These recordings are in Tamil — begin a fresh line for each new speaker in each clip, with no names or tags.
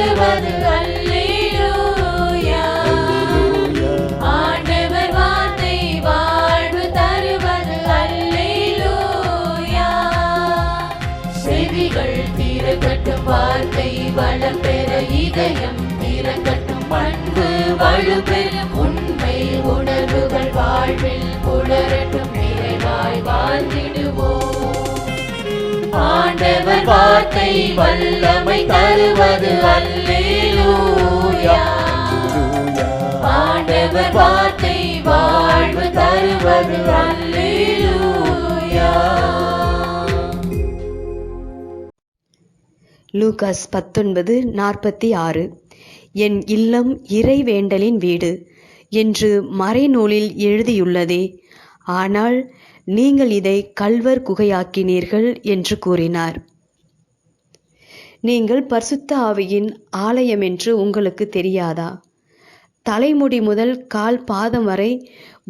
பாடுவது அல்லேலூயா. ஆண்டவர் வார்த்தை வாழ்வு தருவது அல்லேலூயா. செவிகள் திறக்கட்டும் வார்த்தை வளம் பெற இதயம் திறக்கட்டும் பண்பு வலுப்பெறும். உண்மை உணர்வுகள் வாழ்வில் புலரட்டும். ஆண்டவர் வார்த்தை வல்லமை தருவது அல்லேலூயா. ஆண்டவர் வார்த்தை வாழ்வு தருவது அல்லேலூயா.
லூகாஸ் பத்தொன்பது நாற்பத்தி ஆறு. என் இல்லம் இறைவேண்டலின் வீடு என்று மறைநூலில் எழுதியுள்ளதே. ஆனால் நீங்கள் இதை கல்வர் குகையாக்கினீர்கள் என்று கூறினார். நீங்கள் பரிசுத்த ஆவியின் ஆலயம் என்று உங்களுக்கு தெரியாதா? தலைமுடி முதல் கால் பாதம் வரை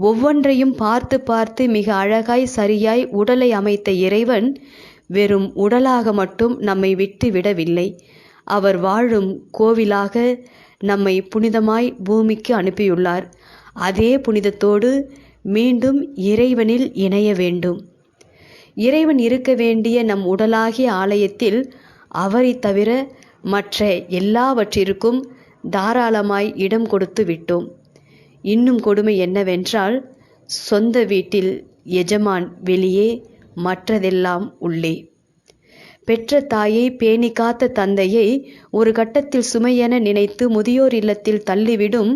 ஒவ்வொன்றையும் பார்த்து பார்த்து மிக அழகாய் சரியாய் உடலை அமைத்த இறைவன் வெறும் உடலாக மட்டும் நம்மை விட்டு விடவில்லை. அவர் வாழும் கோவிலாக நம்மை புனிதமாய் பூமிக்கு அனுப்பியுள்ளார். அதே புனிதத்தோடு மீண்டும் இறைவனில் இணைய வேண்டும். இறைவன் இருக்க வேண்டிய நம் உடலாகிய ஆலயத்தில் அவரை தவிர மற்ற எல்லாவற்றிற்கும் தாராளமாய் இடம் கொடுத்து விட்டோம். இன்னும் கொடுமை என்னவென்றால் சொந்த வீட்டில் எஜமான் வெளியே மற்றதெல்லாம் உள்ளே. பெற்ற தாயை பேணி காத்த தந்தையை ஒரு கட்டத்தில் சுமையென நினைத்து முதியோர் இல்லத்தில் தள்ளிவிடும்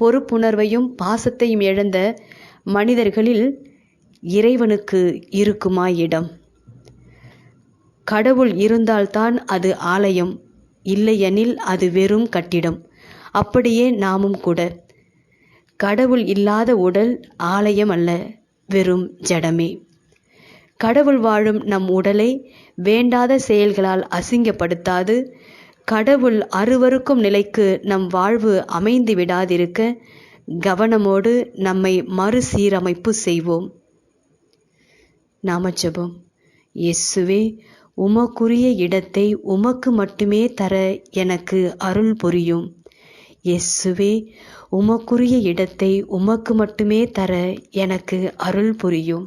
பொறுப்புணர்வையும் பாசத்தையும் இழந்த மனிதர்களில் இறைவனுக்கு இருக்குமா இடம் கடவுள் இருந்தால்தான் அது ஆலயம் இல்லையெனில் அது வெறும் கட்டிடம். அப்படியே நாமும் கூட. கடவுள் இல்லாத உடல் ஆலயம் அல்ல வெறும் ஜடமே. கடவுள் வாழும் நம் உடலை வேண்டாத செயல்களால் அசிங்கப்படுத்தாது. கடவுள் அருவருக்கும் நிலைக்கு நம் வாழ்வு அமைந்து விடாதிருக்க கவனமோடு நம்மை மறுசீரமைப்பு செய்வோம். நாமச்சபம் இயேசுவே உமக்குரிய இடத்தை உமக்கு மட்டுமே தர எனக்கு அருள் புரியும். இயேசுவே உமக்குரிய இடத்தை உமக்கு மட்டுமே தர எனக்கு அருள் புரியும்.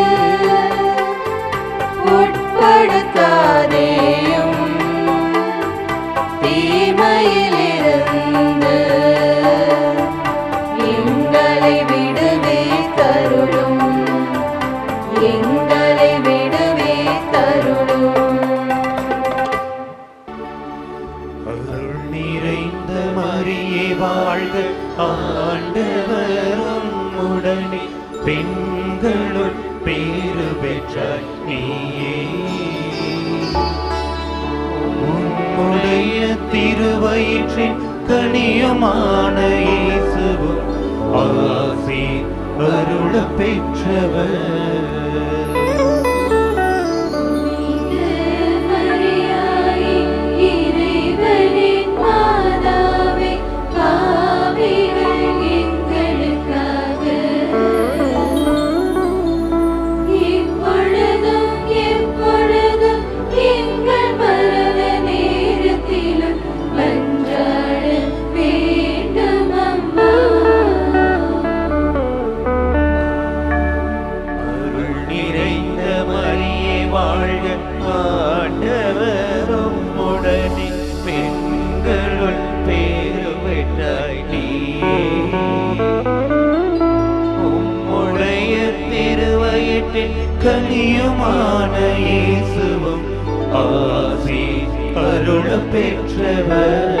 மக்களுள் பேரு பெற்ற நீயே. உன்னுடைய திருவயிற்றின் கனியமான இயேசுவும் ஆசி அருள பெற்றவர்.
கனியுமான இயேசுவும் ஆசி
அருள பெற்றவர்.